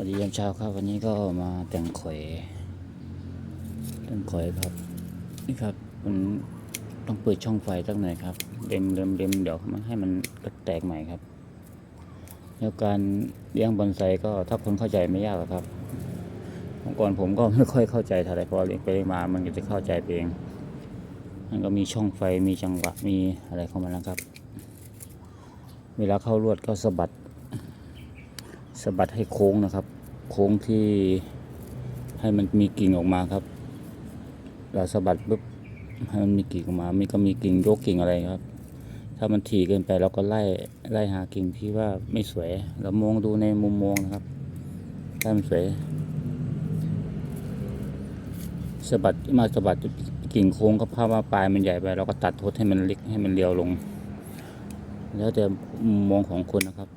วัสดียามเช้าครับวันนี้ก็มาแต่งข่อยแต่งข่อยครับ นี่ครับมันต้องเปิดช่องไฟตั้งหน่อยครับเด็มเด็มเด็มเดี๋ยวมันให้มันก็แตกใหม่ครับ แล้วการเลี้ยงบอนไซก็ถ้าคนเข้าใจไม่ยากหรอกครับเมื่อก่อนผมก็ไม่ค่อยเข้าใจเท่าไหร่พอเลี้ยงไปเลี้ยงมา มันก็จะเข้าใจเอง มันก็มีช่องไฟมีจังหวะมีอะไรเข้ามาแล้วครับ เวลาเข้าลวดก็สะบัด สะบัดให้โค้งนะครับ โค้งที่ให้มันมีกิ่งออกมาครับ เราสะบัดปุ๊บให้มันมีกิ่งออกมา มีก็มีกิ่งยกกิ่งอะไรครับ ถ้ามันถี่เกินไปเราก็ไล่ไล่หากิ่งที่ว่าไม่สวยเรามองดูในมุมมองนะครับถ้ามันสวยสะบัดมาสะบัดกิ่งโค้งก็ภาพว่าปลายมันใหญ่ไปเราก็ตัดทดให้มันเล็กให้มันเรียวลง แล้วแต่มุมมองของคนนะครับ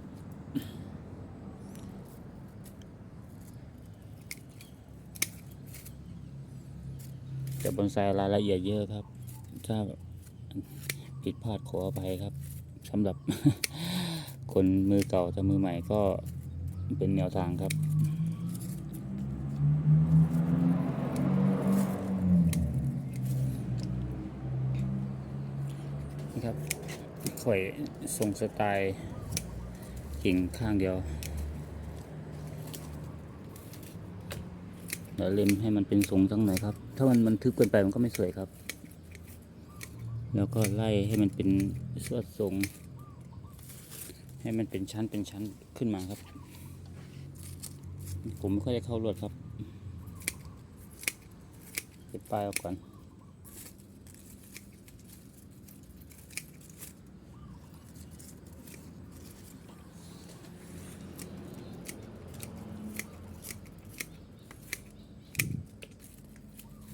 แต่บอนไซรายละเอียดเยอะครับ ถ้าผิดพลาดขออภัยครับสำหรับคนมือเก่าแต่มือใหม่ก็เป็นแนวทางครับนี่ครับข่อยทรงสไตล์กิ่งข้างเดียว เดี๋ยวเล็มให้มันเป็นทรงตั้งหน่อยครับ ถ้ามันมันทึบเกินไปมันก็ไม่สวยครับ แล้วก็ไล่ให้มันเป็นสวดทรง ให้มันเป็นชั้นเป็นชั้นขึ้นมาครับ ผมไม่ค่อยได้เข้ารวดครับเก็บปลายออกก่อน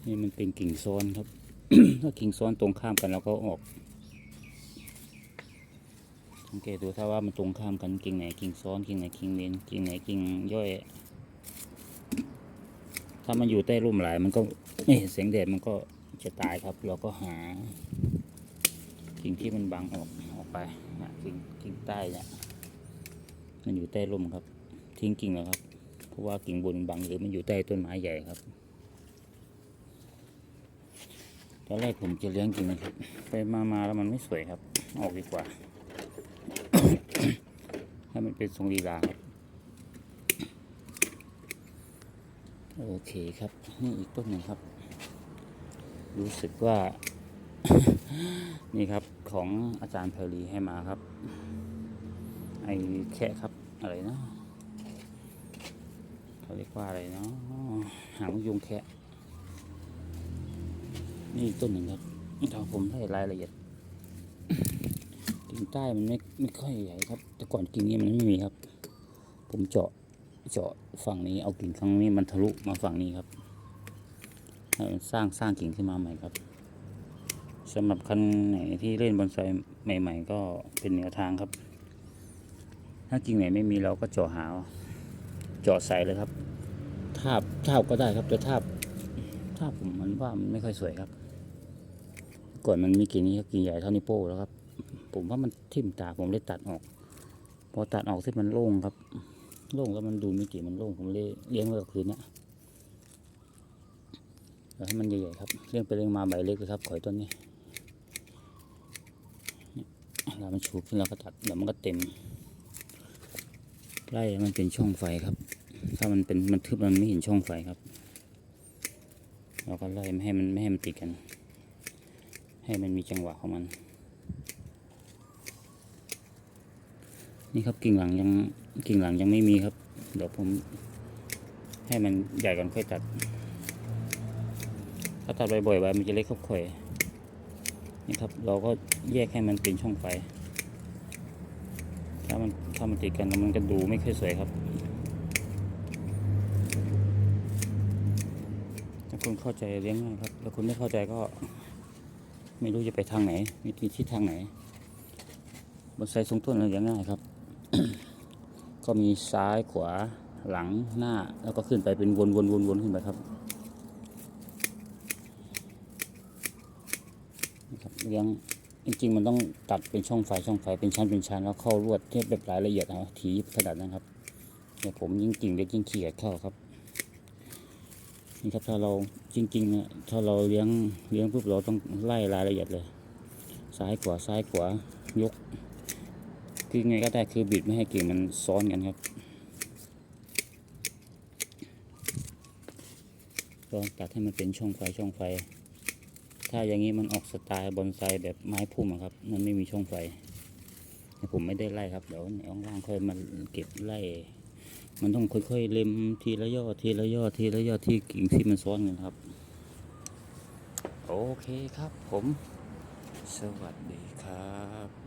นี่มันเป็นกิ่งซ้อนครับ ถ้ากิ่งซ้อนตรงข้ามกันเราก็ออกสังเกตดูถ้าว่ามันตรงข้ามกันกิ่งไหนกิ่งซ้อนกิ่งไหนกิ่งเมนกิ่งไหนกิ่งย่อย ถ้ามันอยู่ใต้ร่มหลายมันก็ไม่เห็นแสงแดดมันก็จะตายครับ เราก็หา กิ่งที่มันบังออกออกไปนะกิ่งกิ่งใต้เนี่ยมันอยู่ใต้ร่มครับ ทิ้งกิ่งแล้วครับ เพราะว่ากิ่งบนบังหรือมันอยู่ใต้ต้นไม้ใหญ่ครับ ตอนแรกผมจะเลี้ยงกิ่งนะครับ ไปมามาแล้วมันไม่สวยครับ ออกดีกว่า ให้มันเป็นทรงลีลาครับ โอเคครับ นี่อีกต้นหนึ่งครับ รู้สึกว่า นี่ครับของอาจารย์เพลีให้มาครับ ไอแค่ครับ อะไรนะเขาเรียกว่าอะไรเนาะหางยุงแคะ นี่ต้นหนึ่งครับนี่ทางผมให้รายละเอียดกิ่งใต้มันไม่ไม่ค่อยใหญ่ครับ แต่ก่อนกิ่งนี้มันไม่มีครับ ผมเจาะเจาะฝั่งนี้เอากิ่งข้างนี้มันทะลุมาฝั่งนี้ครับให้มันสร้างสร้างกิ่งขึ้นมาใหม่ครับสำหรับคันไหนที่เล่นบอนไซใหม่ ๆ ก็เป็นแนวทางครับ ถ้ากิ่งไหนไม่มีเราก็เจาะหาเอาเจาะใส่เลยครับทาบทาบก็ได้ครับแต่ทาบ ถ้าผมมันว่ามันไม่ค่อยสวยครับ ก่อนมันมีกิ่งนี้กิ่งใหญ่เท่านิ้วโป้แล้วครับ ผมว่ามันทิ่มตาผมเลยตัดออก พอตัดออกเสร็จมันโล่งครับ โล่งแล้วมันดูมีกิ่งมันโล่งผมเลยเลี้ยงไว้กับคืนเนี้ยแล้วให้มันใหญ่ๆครับเลี้ยงไปเลี้ยงมาใบเล็กเลยครับข่อยต้นนี้เนี่ยแล้วมันชูขึ้นแล้วก็ตัดเดี๋ยวมันก็เต็มไล่ให้มันเป็นช่องไฟครับ ถ้ามันเป็นมันทึบมันไม่เห็นช่องไฟครับ เราก็ไล่ไม่ให้มันไม่ให้มันติดกัน ให้มันมีจังหวะของมัน นี่ครับกิ่งหลังยังกิ่งหลังยังไม่มีครับ เดี๋ยวผมให้มันใหญ่ก่อนค่อยตัด ถ้าตัดบ่อยๆไปมันจะเล็กครับข่อยนี่ครับ เราก็แยกให้มันเป็นช่องไฟถ้ามันถ้ามันติดกันแล้วมันก็ดูไม่ค่อยสวยครับ ถ้า คุณเข้าใจเลี้ยงง่ายครับถ้าคุณไม่เข้าใจก็ ไม่รู้จะไปทางไหนมีที่ทิศทางไหน บนไซทรงต้นเราเลี้ยงง่ายครับ ก็มีซ้ายขวาหลังหน้าแล้วก็ขึ้นไปเป็นวนวนวนวนขึ้นไปครับนะครับเลี้ยงจริงๆมันต้องตัดเป็นช่องไฟช่องไฟเป็นชั้นเป็นชั้นแล้วเข้ารวดที่แบบรายละเอียดนะถีขนาดนั้นครับเนี่ยผมยิ่งกิ่งเล็กยิ่งเขี่ยเข้าครับ นี่ครับถ้าเราจริงๆเนี่ยถ้าเราเลี้ยงเลี้ยงปุ๊บเราต้องไล่รายละเอียดเลย ซ้ายขวาซ้ายขวายก คือไงก็ได้คือบิดไม่ให้กิ่งมันซ้อนกันครับลองตัดให้มันเป็นช่องไฟช่องไฟ ถ้าอย่างนี้มันออกสไตล์บอนไซแบบไม้พุ่มครับ มันไม่มีช่องไฟผมไม่ได้ไล่ครับ เดี๋ยวในว่างค่อยมาเก็บไล่ มันต้องค่อยๆเล็มทีละยอดทีละยอดทีละยอดที่กิ่งที่มันซ้อนกันครับ โอเคครับผม สวัสดีครับ